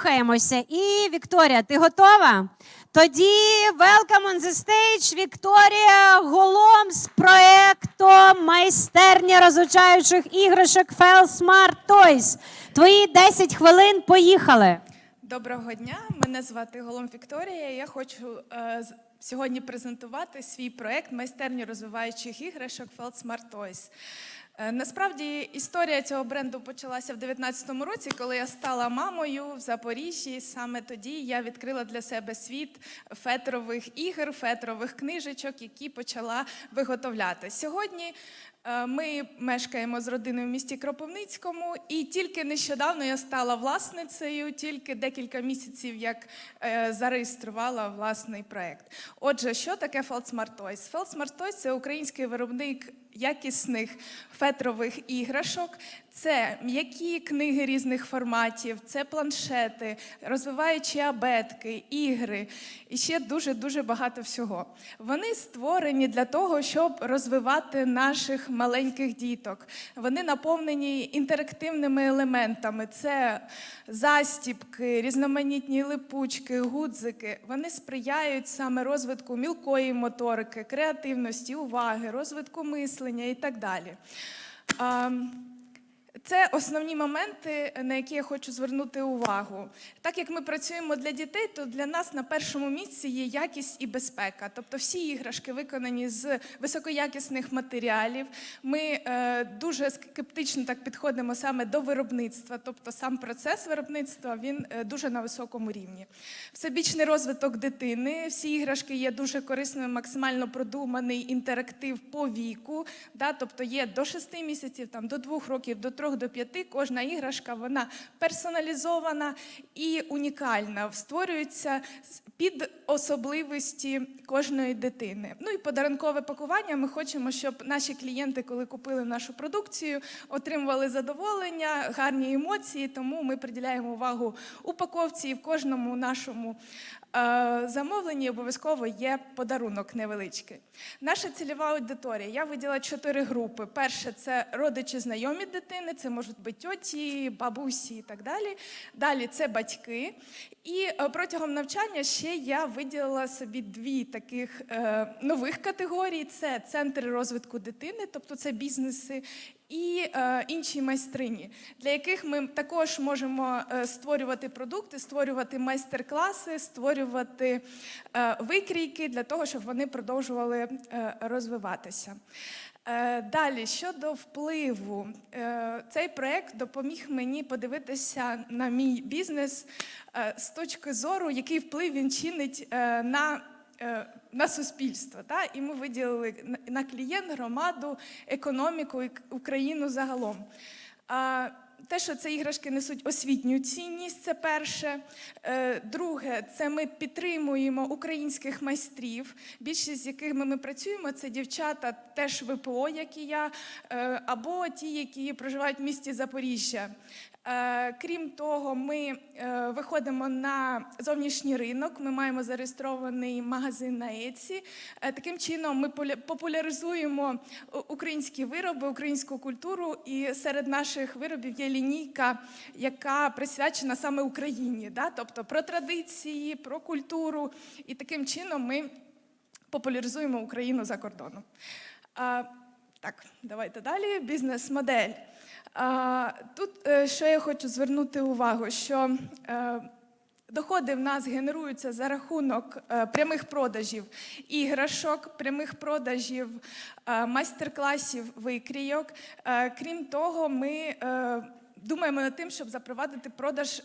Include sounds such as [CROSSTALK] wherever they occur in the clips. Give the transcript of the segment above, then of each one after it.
рухаємося. І Вікторія, ти готова? Тоді welcome on the stage Вікторія Голом з проекту майстерня розучаючих іграшок Fell Smart Toys. Твої 10 хвилин поїхали. Доброго дня, мене звати Голом Вікторія. Я хочу е, сьогодні презентувати свій проект майстерні розвиваючих іграшок Felt Smart Toys. Е, Насправді історія цього бренду почалася в 2019 році, коли я стала мамою в Запоріжжі. Саме тоді я відкрила для себе світ фетрових ігор, фетрових книжечок, які почала виготовляти. Сьогодні ми мешкаємо з родиною в місті Кропивницькому, і тільки нещодавно я стала власницею, тільки декілька місяців як е, зареєструвала власний проект. Отже, що таке Felt Smart Toys? Feldsmart Toys – це український виробник якісних фетрових іграшок. Це м'які книги різних форматів, це планшети, розвиваючі абетки, ігри і ще дуже дуже багато всього. Вони створені для того, щоб розвивати наших маленьких діток. Вони наповнені інтерактивними елементами. Це застіпки, різноманітні липучки, гудзики. Вони сприяють саме розвитку мілкої моторики, креативності, уваги, розвитку мислення і так далі. Це основні моменти, на які я хочу звернути увагу. Так як ми працюємо для дітей, то для нас на першому місці є якість і безпека. Тобто всі іграшки виконані з високоякісних матеріалів. Ми е, дуже скептично так підходимо саме до виробництва, тобто сам процес виробництва він е, дуже на високому рівні. Всебічний розвиток дитини. Всі іграшки є дуже корисними, максимально продуманий інтерактив по віку. Да? Тобто є до 6 місяців, там, до 2 років, до 3 до 5. Кожна іграшка вона персоналізована і унікальна. Створюється під особливості кожної дитини. Ну і подарункове пакування. Ми хочемо, щоб наші клієнти, коли купили нашу продукцію, отримували задоволення, гарні емоції. Тому ми приділяємо увагу упаковці і в кожному нашому замовленні обов'язково є подарунок невеличкий. Наша цільова аудиторія. Я виділа чотири групи. Перше це родичі, знайомі дитини, це можуть бути тьоті, бабусі і так далі. Далі це батьки. І е, протягом навчання ще я виділила собі дві таких е, нових категорії: це центри розвитку дитини, тобто це бізнеси. І е, інші майстрині, для яких ми також можемо е, створювати продукти, створювати майстер-класи, створювати е, викрійки для того, щоб вони продовжували е, розвиватися. Е, Далі щодо впливу, Е, цей проект допоміг мені подивитися на мій бізнес з точки зору, який вплив він чинить на на суспільство. Та? І ми виділили на- клієнт, громаду, економіку і Україну загалом. А, те, що це іграшки несуть освітню цінність, це перше. Е, Друге, це ми підтримуємо українських майстрів, більшість з якими ми працюємо, це дівчата теж ВПО, як і я, е, або ті, які проживають в місті Запоріжжя. Е, Крім того, ми е, виходимо на зовнішній ринок. Ми маємо зареєстрований магазин на Еці. Е, Таким чином, ми популяризуємо українські вироби, українську культуру. І серед наших виробів є лінійка, яка присвячена саме Україні. Да? Тобто про традиції, про культуру. І таким чином ми популяризуємо Україну за кордоном. Так, давайте далі. Бізнес-модель. Тут е, що я хочу звернути увагу, що е, доходи в нас генеруються за рахунок е, прямих продажів іграшок, прямих продажів майстер-класів, викрійок. Крім того, ми думаємо над тим, щоб запровадити продаж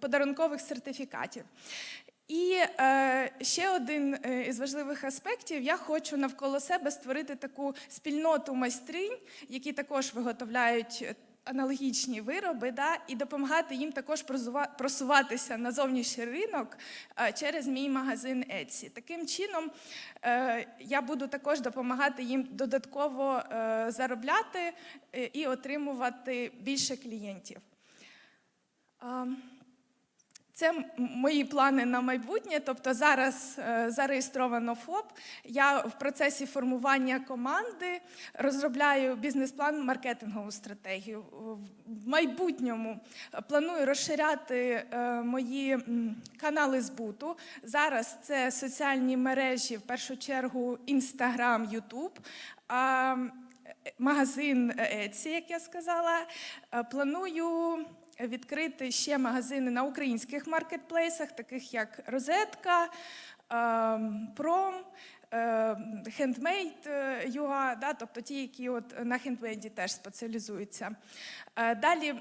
подарункових сертифікатів. І е, ще один е, із важливих аспектів: я хочу навколо себе створити таку спільноту майстринь, які також виготовляють. е, Аналогічні вироби, да, і допомагати їм також просуватися на зовнішній ринок е, через мій магазин Etsy. Таким чином, я буду також допомагати їм додатково заробляти і отримувати більше клієнтів. Це мої плани на майбутнє. Тобто зараз е, зареєстровано ФОП. Я в процесі формування команди розробляю бізнес-план, маркетингову стратегію. В майбутньому планую розширяти е, мої канали збуту. Зараз це соціальні мережі, в першу чергу Instagram, YouTube. А, м, е, Магазин Etsy, як я сказала, Е, плану відкрити ще магазини на українських маркетплейсах, таких як Розетка, ем, Пром, Handmade UA, да, тобто ті, які от на хендмейді теж спеціалізуються. Е, Далі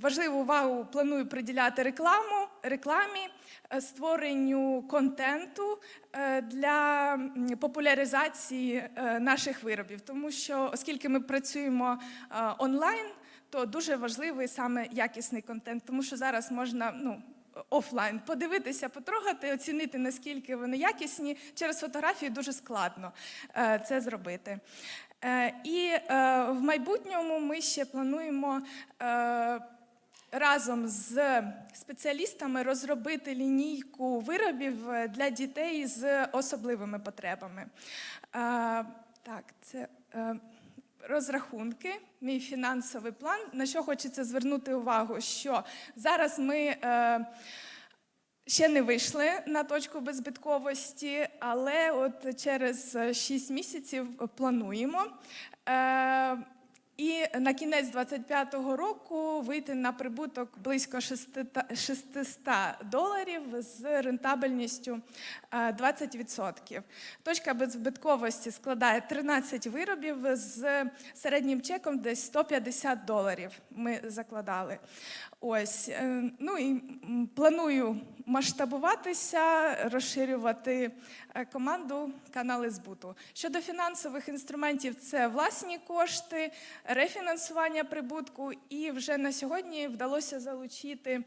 важливу увагу планую приділяти рекламу, рекламі, е, створенню контенту е, для популяризації е, наших виробів, тому що оскільки ми працюємо е, онлайн, то дуже важливий саме якісний контент, тому що зараз можна ну, офлайн подивитися, потрогати, оцінити, наскільки вони якісні. Через фотографії дуже складно е, це зробити. Е, І е, в майбутньому ми ще плануємо. Разом з спеціалістами розробити лінійку виробів для дітей з особливими потребами. Так, це розрахунки, мій фінансовий план. На що хочеться звернути увагу, що зараз ми е, ще не вийшли на точку беззбитковості, але от через 6 місяців плануємо. Е, і на кінець 25-го року вийти на прибуток близько 600 600 доларів з рентабельністю е, 20%. Точка беззбитковості складає 13 виробів з середнім чеком десь 150 доларів. Ми закладали. Ось е, ну і планую масштабуватися, розширювати е, команду канали збуту. Щодо фінансових інструментів, це власні кошти, рефінансування прибутку, і вже на сьогодні вдалося залучити е,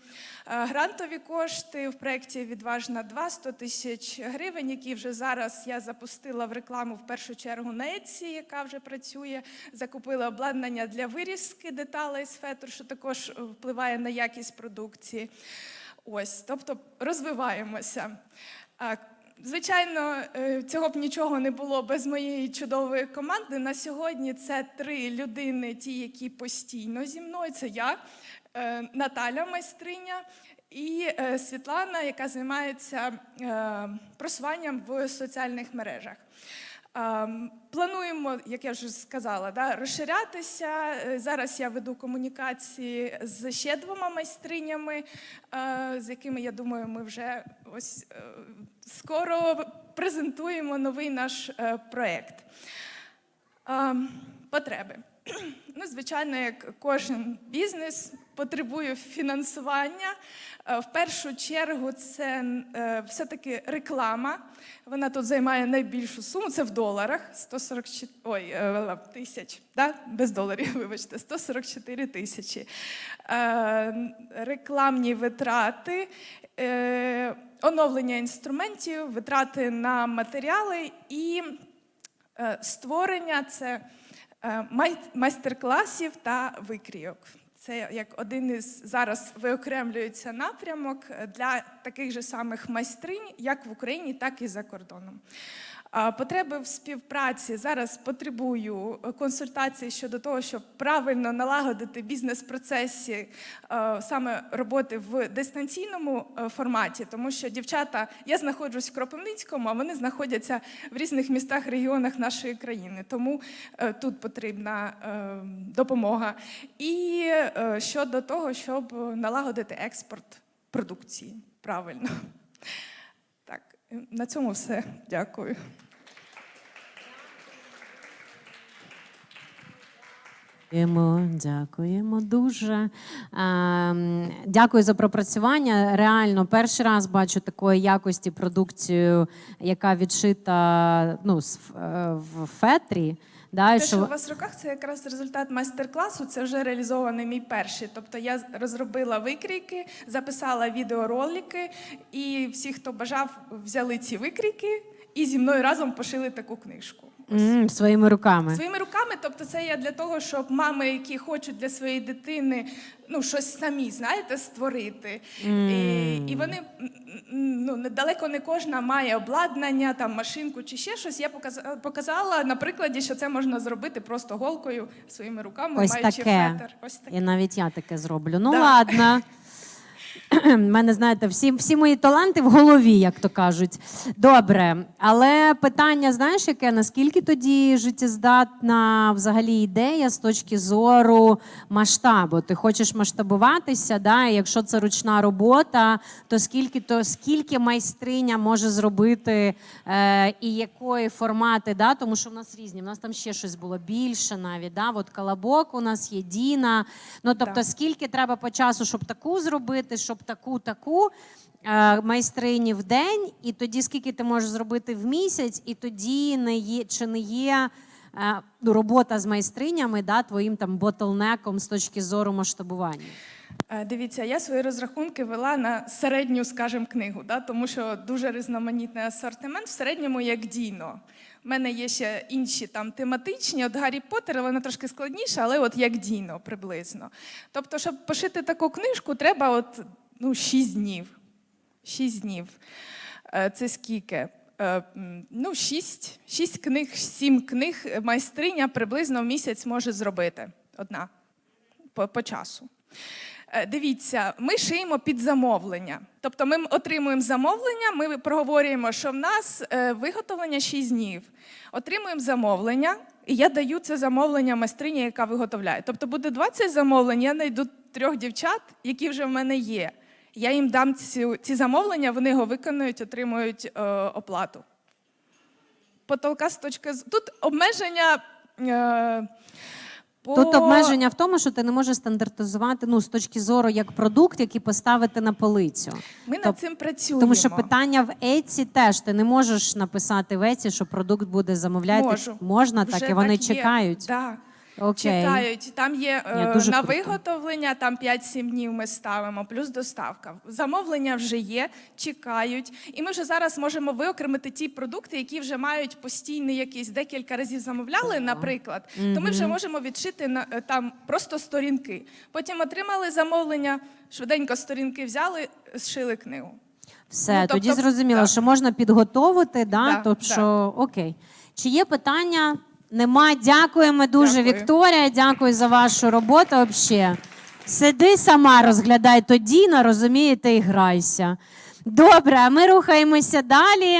грантові кошти в проєкті Відважна 2 100 тисяч гривень, які вже зараз я запустила в рекламу в першу чергу на Etsy, яка вже працює. Закупила обладнання для вирізки деталей з фетру, що також е, впливає на якість продукції. Ось, тобто розвиваємося. Звичайно, е, цього б нічого не було без моєї чудової команди. На сьогодні це три людини, ті, які постійно зі мною. Це я, е, Наталя майстриня і е, Світлана, яка займається просуванням в соціальних мережах. Ем, Плануємо, як я вже сказала, да, розширятися. Е, Зараз я веду комунікації з ще двома майстринями, е, з якими я думаю, ми вже ось е, скоро презентуємо новий наш проєкт. Ем, Потреби. [CLEARS THROAT] Ну, звичайно, як кожен бізнес потребує фінансування. Е, В першу чергу це е, все-таки реклама. Вона тут займає найбільшу суму. Це в доларах 144 ой, е, тисяч, да? без доларів, [LAUGHS] вибачте, 144 тисячі. Рекламні витрати, оновлення інструментів, витрати на матеріали і створення це майстер-класів та викрійок. Це як один із зараз виокремлюється напрямок для таких же самих майстринь, як в Україні, так і за кордоном. Потреби в співпраці зараз потребую е, консультацій щодо того, щоб правильно налагодити бізнес-процесі е, саме роботи в дистанційному е, форматі, тому що дівчата, я знаходжусь в Кропивницькому, а вони знаходяться в різних містах, регіонах нашої країни. Тому тут потрібна допомога. І щодо того, щоб налагодити експорт продукції правильно. На цьому все. Дякую. Дякуємо, дякуємо дуже. Дякую за пропрацювання. Реально, перший раз бачу такої якості продукцію, яка відшита ну, е, в фетрі. Да, Те, що що... у вас в руках, це якраз результат майстер-класу. Це вже реалізований мій перший. Тобто я розробила викрійки, записала відеоролики, і всі, хто бажав, взяли ці викрійки і зі мною разом пошили таку книжку. М, своїми руками. Своїми руками, тобто це є для того, щоб мами, які хочуть для своєї дитини ну, щось самі, знаєте, створити. І, і вони ну, недалеко не кожна має обладнання, там, машинку чи ще щось. Я показа- показала на прикладі, що це можна зробити просто голкою своїми руками, Ось маючи таке. фетр. Ось таке. І навіть я таке зроблю. Ну Да. ладно. [LAUGHS] У [CLEARS THROAT] мене, знаєте, всі, всі мої таланти в голові, як то кажуть. Добре. Але питання, знаєш, яке? Наскільки тоді життєздатна взагалі ідея з точки зору масштабу? Ти хочеш масштабуватися, да? і якщо це ручна робота, то скільки, то скільки майстриня може зробити е, і якої формати? Да? Тому що в нас різні. У нас там ще щось було більше навіть. Да? От колобок у нас є Діна. Ну тобто, Да. скільки треба по часу, щоб таку зробити, щоб таку, таку. е, Майстрині в день, і тоді скільки ти можеш зробити в місяць, і тоді не є чи не є е, робота з майстринями, да, твоїм там ботлнеком з точки зору масштабування. Е, Дивіться, я свої розрахунки вела на середню, скажімо, книгу, да, тому що дуже різноманітний асортимент, в середньому як Діно. У мене є ще інші там тематичні, от Гаррі Поттер, вона трошки складніша, але от як Діно приблизно. Тобто, щоб пошити таку книжку, треба от, ну, 6 днів. 6 днів. Е, Це скільки? Е, Ну, 6, 6 книг, 7 книг майстриня приблизно в місяць може зробити. Одна по, по часу. Е, Дивіться, ми шиємо під замовлення. Тобто ми отримуємо замовлення, ми проговорюємо, що в нас виготовлення 6 днів. Отримуємо замовлення, і я даю це замовлення майстрині, яка виготовляє. Тобто буде 20 замовлень, я знайду трьох дівчат, які вже в мене є. Я їм дам ці, ці замовлення, вони його виконують, отримують е, оплату. Потолка з точки з тут обмеження. Е, по... Тут обмеження в тому, що ти не можеш стандартизувати ну, з точки зору як продукт, який поставити на полицю. Ми над цим працюємо. Тому що питання в Еці теж ти не можеш написати в Еці, що продукт буде замовляти. Можу. Можна так, Вже і вони є. чекають. Да. Окей. Чекають. Там є Ні, е, дуже на круто. виготовлення, там 5-7 днів ми ставимо, плюс доставка. Замовлення вже є, чекають. І ми вже зараз можемо виокремити ті продукти, які вже мають постійний якийсь декілька разів замовляли, наприклад. То ми вже можемо відшити на е, там просто сторінки. Потім отримали замовлення, швиденько сторінки взяли, зшили книгу. Все, Ну, тобто, тоді зрозуміло, да. що можна підготовити, да, Да, тобто, да. що окей. Чи є питання? Нема. Дякуємо дуже, Дякую. Вікторія. Дякую за вашу роботу. Взагалі. Сиди сама, розглядай тоді, розумієте, і грайся. Добре, а ми рухаємося далі.